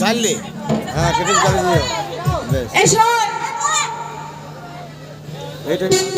চাললি? হ্যাঁ কেটে চালিয়ে দিও এসো এইটা গোড়া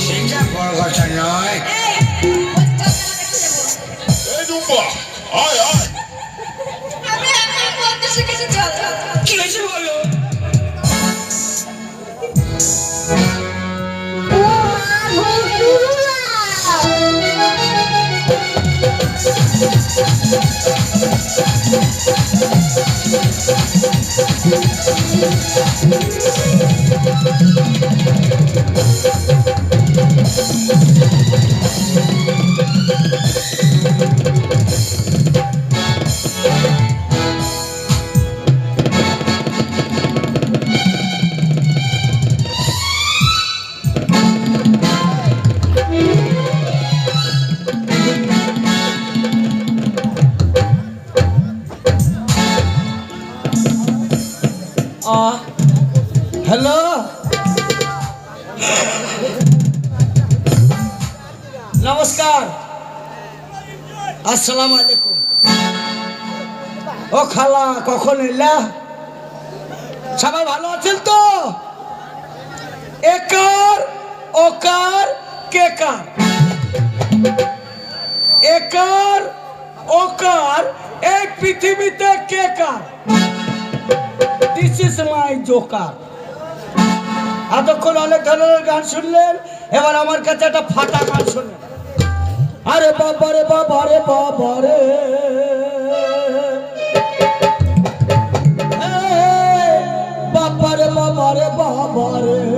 সেটা বড় কথা নয় হ্যালো ওকার কেকার। একার, ওকার, এই পৃথিবীতে কেকার। দিস ইজ মাই জোকার এতক্ষণ অনেক ধরনের গান শুনলেন, এবার আমার কাছে একটা ফাটা গান শুনলেন আরে বাবা রে বাবা রে বাবা রে। বাবা রে বাবা রে বাবা রে।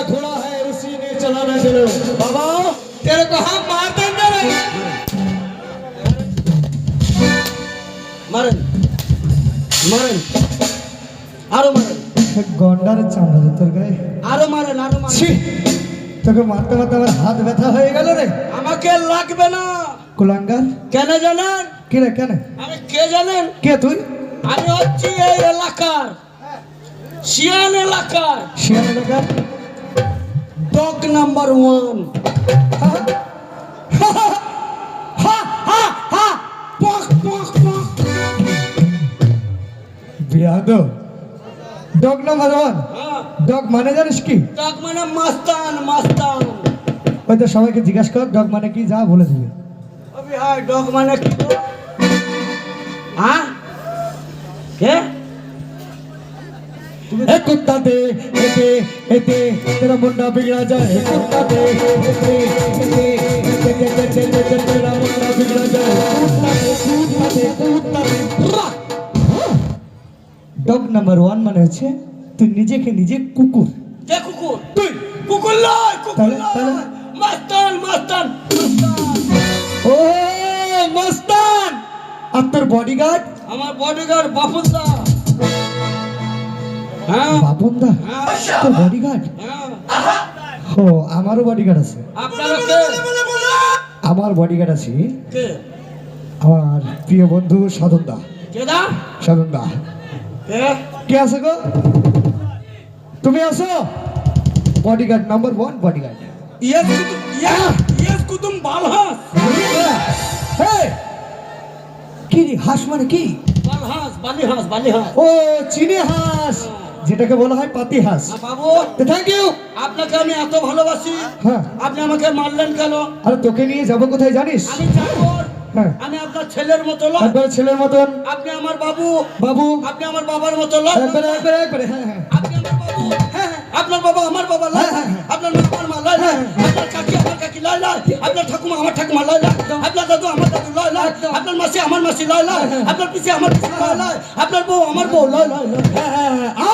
घोड़ा है उसी ने चलाना चलो बाबा तेरे को हम मार देंगे रे মারেন মারেন আরো মারেন গন্ডার চামড়া রে তোর গায়ে আরো মারেন আরো মারেন ছি তোকে মারতে মারতে আমার হাত ব্যথা হয়ে গেল রে আমাকে লাগবে না কুলাঙ্গার কেন জানেন কে রে কেন আমি কে জানেন কে তুই আমি হচ্ছি এই এলাকার শিয়ান এলাকার শিয়ান এলাকার ডগ নাম্বার ওয়ান বিয়াদব। ডগ নাম্বার ওয়ান ডগ মানে জানিস কি? ডগ মানে মাস্তান মাস্তান। হয়তো সবাইকে জিজ্ঞেস কর ডগ মানে কি যা বলে দিবে। ডগ মানে কি? হ্যাঁ? कुत्ता दे दे दे तेरा मुंडा बिगड़ा जाए कुत्ता दे ए दे ए दे दे दे दे दे दे तेरा मुंडा बिगड़ा जाए कुत्ता दे कुत्ता दे कुत्ता दे ডগ নাম্বার ওয়ান মানে হচ্ছে তুই নিজেকে নিজে কুকুর। যে কুকুর? তুই? কুকুর নয় কুকুর নয়। মাস্তান মাস্তান ও মাস্তান! আপনার বডিগার্ড আমার বডিগার্ড বাপুদা বাপন দা হ্যাঁ। তোর বডিগার্ড হ্যাঁ। ও আমারও বডিগার্ড আছে। আমার বডিগার্ড আছে আমার প্রিয় বন্ধু সাধন দা দা সাধন দা কে আছে গো? তুমি আসো bodyguard number one bodyguard yes yes Kutum বালহাস। হ্যাঁ। কি? হাঁস মানে কি? ও চিনি হাঁস। যেটাকে বলা হয় পাতি হাঁস। হ্যাঁ, বাবু। থ্যাংক ইউ আপনাকে আমি এত ভালোবাসি। হ্যাঁ। আপনি আমাকে মারলেন কেন? আরে তোকে নিয়ে যাব কোথায় জানিস? আমি চাকর হ্যাঁ। আমি আপনার ছেলের মতো লয় একবার ছেলের মতন। আপনি আমার বাবু। বাবু। আপনি আমার বাবার মতো লয় একবারে একবারে একবারে হ্যাঁ হ্যাঁ। আপনি আমার বাবু। আপনার বাবা আমার বাবা আপনার মা আমার মা লয় লয় আপনার কাকি আমার কাকি আপনার ঠাকুমা আমার ঠাকুমা লয় আপনার দাদু আমার দাদু লয় আপনার মাসি আমার মাসি লয় লয়। আপনার পিসি আমার পিসি লয় লয়। আপনার বউ আমার বউ লয় লয় লয়। হ্যাঁ হ্যাঁ হ্যাঁ আ!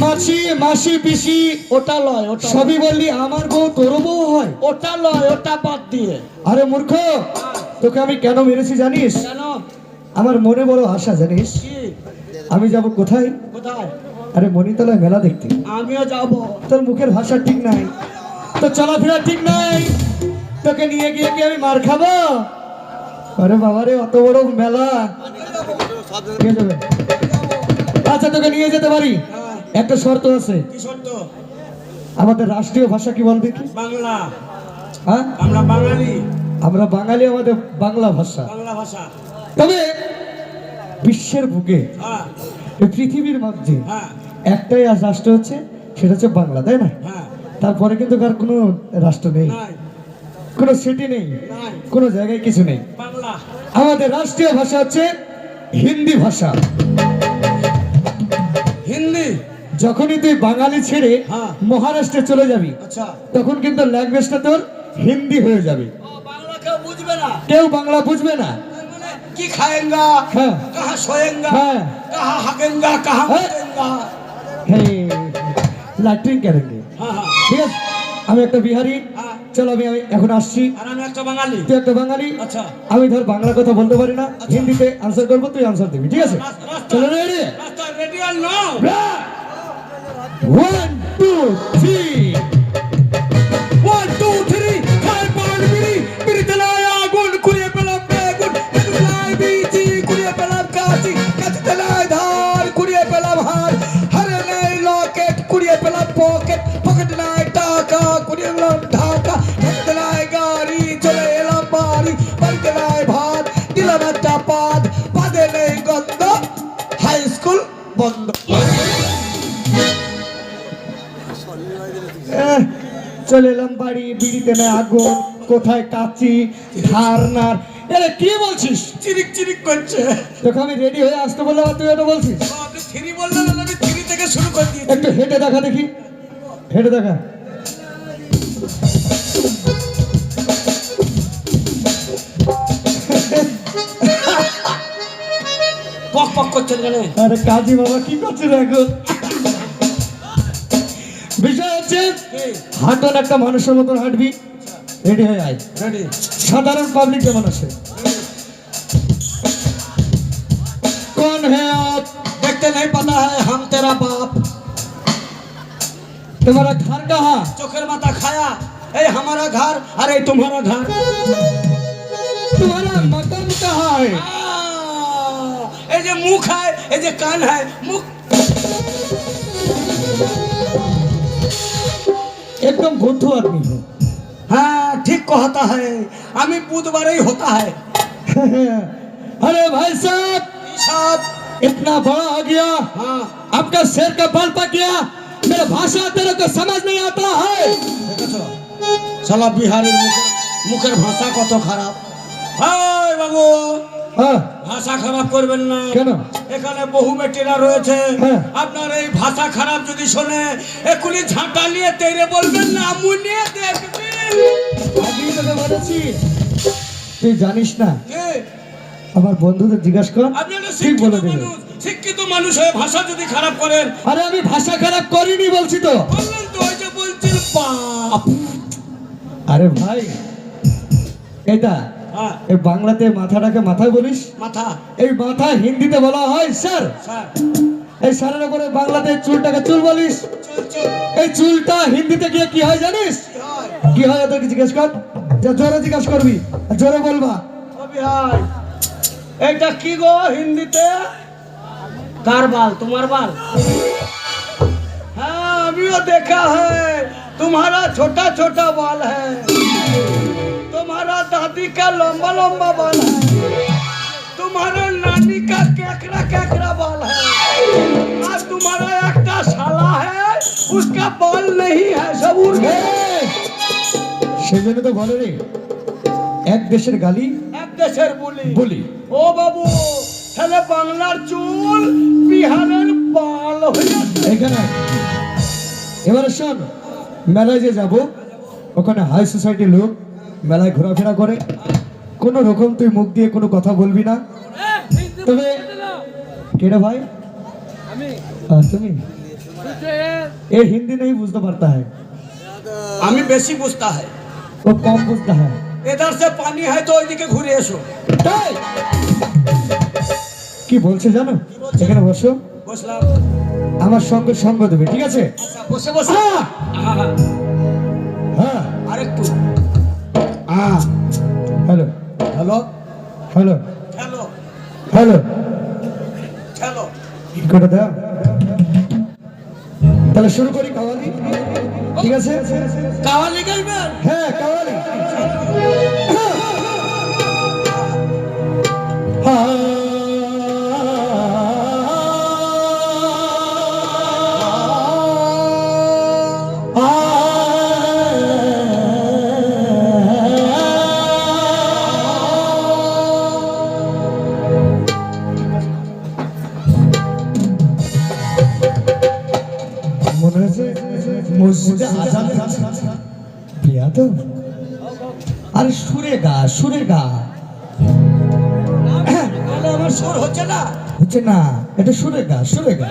মাসি মাসি পিসি ওটা লয় ওটা সবই বললি আমার বউ তোর বউ হয়। ওটা লয় ওটা বাদ দিয়ে। আরে মূর্খ তোকে আমি কেন মেরেছি জানিস? কেন? আমার মনে বড় আশা জানিস? আমি যাব কোথায়? কোথায়? আরে মণিতলায় মেলা দেখতে। আমিও যাব। তোর মুখের ভাষা ঠিক নাই। তোর চলাফেরা ঠিক নাই। তোকে নিয়ে গিয়ে কি আমি মার খাব? আরে বাবারে অত বড় মেলা। কে যাবে আচ্ছা তোকে নিয়ে যেতে পারি। একটা শর্ত আছে। কি শর্ত? আমাদের রাষ্ট্রীয় ভাষা কি বলবে বাংলা। হ্যাঁ? আমরা বাঙালি। আমরা বাঙালি আমাদের বাংলা ভাষা। বাংলা ভাষা। তবে বিশ্বের বুকে হ্যাঁ। এই পৃথিবীর মধ্যে হ্যাঁ। একটাই আজ রাষ্ট্র হচ্ছে সেটা হচ্ছে বাংলা তাই না? হ্যাঁ। তারপরে কিন্তু আর কোনো রাষ্ট্র নেই। কোনো সিটি নেই। কোনো জায়গায় কিছু নেই। আমাদের রাষ্ট্রীয় ভাষা হচ্ছে হিন্দি ভাষা। হিন্দি? যখনই তুই বাঙালি ছেড়ে হ্যাঁ। মহারাষ্ট্রে চলে যাবি আচ্ছা। তখন কিন্তু ল্যাঙ্গুয়েজটা তোর হিন্দি হয়ে যাবে। বাংলা কেউ বুঝবে না। কেউ বাংলা বুঝবে না। কি খায়েঙ্গা? হ্যাঁ। কাহা সোয়েঙ্গা? হ্যাঁ। কাহা হাগেঙ্গা কাহা হে ল্যাট্রিন হ্যাঁ হ্যাঁ। ঠিক আছে? আমি একটা বিহারি। হ্যাঁ। চলো আমি আমি এখন আসছি। তুই একটা বাঙালি। আচ্ছা। আমি ধর বাংলা কথা বলতে পারি না। হিন্দিতে আনসার করব তুই আনসার দিবি ঠিক আছে? চলো নাও ওয়ান টু থ্রি চলে এলাম বাড়ি বিড়িতে না আগুন কোথায় কাচি ধার নার এরে কি বলছিস? চিরিক চিরিক করছে। তোকে আমি রেডি হয়ে আসতে বললাম আর তুই এটা বলছিস? থ্রি বললেন আর আমি থ্রি থেকে শুরু করে দিয়েছি। একটু হেঁটে দেখা দেখি। হেঁটে দেখা। পক পক করছেন কেন? আরে কাজী বাবা কি করছিস এখন? বিষয় হাঁটন একটা মানুষের মতন হাঁটবি। রেডি হয়ে আয়। সাধারণ পাবলিক যে মানুষের কোন হ্যাঁ দেখতে নাই পাতা হ্যাঁ হাম তেরা বাপ। তোমার ঘর কাহা? চোখের মাথা খায়া এই হামারা ঘর আর এই তোমার ঘর। তোমার মতন কাহা এই যে মুখ হয় এই যে কান হয় মুখ एकदम गोथू आदमी हो। हाँ ठीक कहता है। आमी बुधवार ही होता है। अरे भाई साहब साहब, इतना बड़ा आ गया। हाँ आपका शेर का बाल पक गया। मेरा भाषा तेरे को समझ नहीं आता है। चला। बिहारी मुखर भाषा को तो खराब। हाय बाबू। ভাষা খারাপ করবেন না। কেন? এখানে বহু বেটিরা রয়েছে। হ্যাঁ। আপনার এই ভাষা খারাপ যদি শোনে একুলি ঝাঁটা নিয়ে তেরে বলবেন না মুনিয়ে দেখবেন। আগেই তোকে বলেছি তুই জানিস না? কে? আমার বন্ধুদের জিজ্ঞাসা কর। ঠিক বলে দেবে। শিক্ষিত মানুষ হয়ে ভাষা যদি খারাপ করেন। আরে আমি ভাষা খারাপ করিনি বলছি তো। বললেন তো ওই যে বলছেন পাঁচ আরে ভাই এটা হ্যাঁ হ্যাঁ। এই বাংলাতে মাথাটাকে মাথায় বলিস? মাথা। এই মাথা হিন্দিতে বলা হয় স্যার। এই স্যারের উপরে বাংলাতে চুলটাকে চুল বলিস? এই চুলটা হিন্দিতে গিয়ে কি হয় জানিস? কি হয়? তোকে জিজ্ঞেস কর। যে জোরে জিজ্ঞেস করবি জোরে বলবা। এটা কি গো হিন্দিতে? কার বাল? তোমার বাল? হ্যাঁ আমিও দেখা হ্যাঁ। তোমারা ছোটা ছোটা বাল হ্যাঁ। तुम्हारा दादी का लंबा लंबा बाल है तुम्हारे नानी का केकरा केकरा बाल है और तुम्हारा एक साला है उसका बाल नहीं है सब उड़ गए সেই জন্য তো বলে রে এক দেশের গালি এক দেশের বলি বলি ও বাবু তাহলে বাংলার চুল বিহারের বাল হয়ে যাচ্ছে এখানে এবারে শোন মেলায় যে যাব ওখানে হাই সোসাইটির লোক মেলায় ঘোরাফেরা করে কোনো রকম তুই মুখ দিয়ে কোনো কথা বলবি না। তবে কেটে ভাই? তুমি? এ হিন্দি নেই বুঝতে পারতা হ্যাঁ আমি বেশি বুঝতে হয় ও কম বুঝতা হ্যাঁ এধার সে পানি হয় তো ওইদিকে ঘুরে এসো। কি বলছে জানো? এখানে বসো। বসলাম। আমার সঙ্গে সঙ্গ দেবে ঠিক আছে? আচ্ছা, বসে বসে। হ্যাঁ। আরেকটু। আহ hello hello hello hello hello hello করে দাও তাহলে শুরু করি কাওয়ালি? ঠিক আছে? কাওয়ালি গাইবেন? হ্যাঁ কাওয়ালি। মনে মসজিদে আজান তো আরে সুরে গা সুরে গা। তাহলে আমার সুর হচ্ছে না। হচ্ছে না। এটা সুরে গা সুরে গা।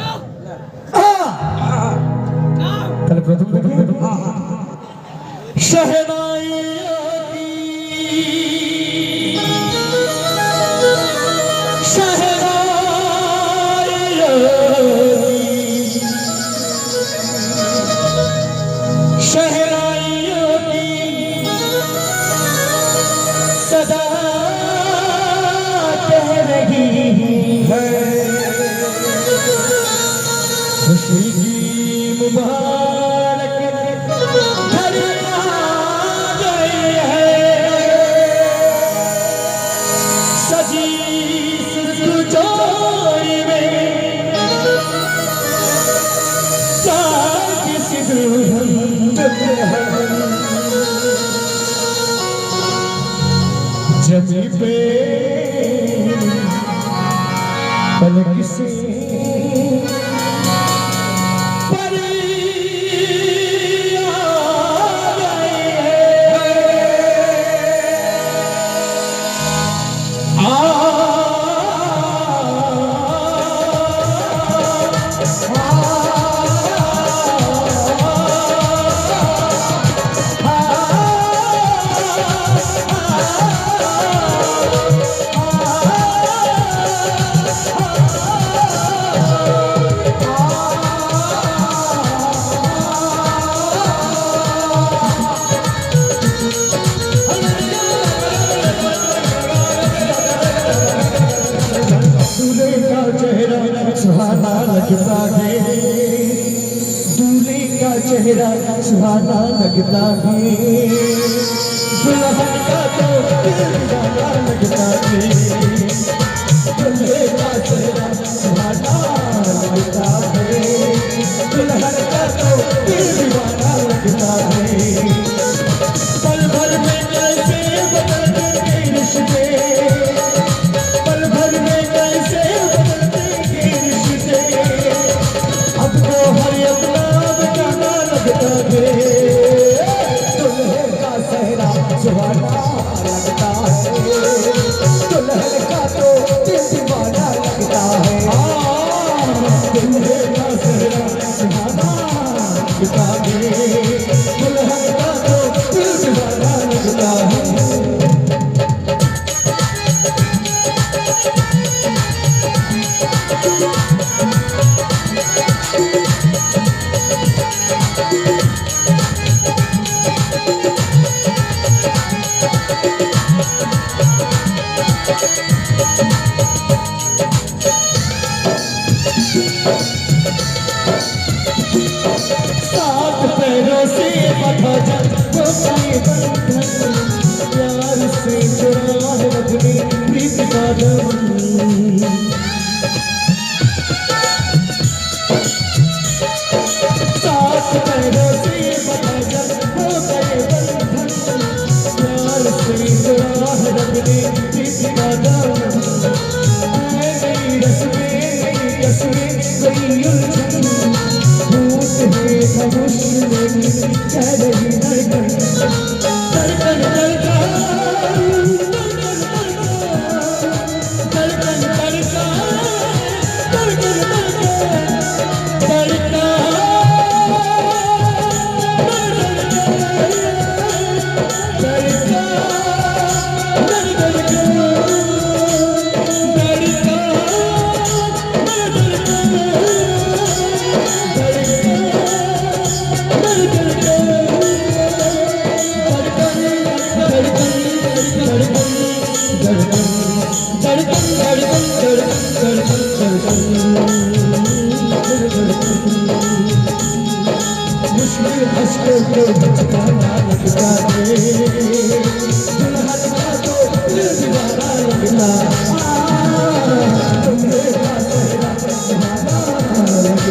তাহলে প্রথম থেকে শহনাই खुशी की मुबारक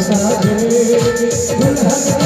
साधे दुल्हन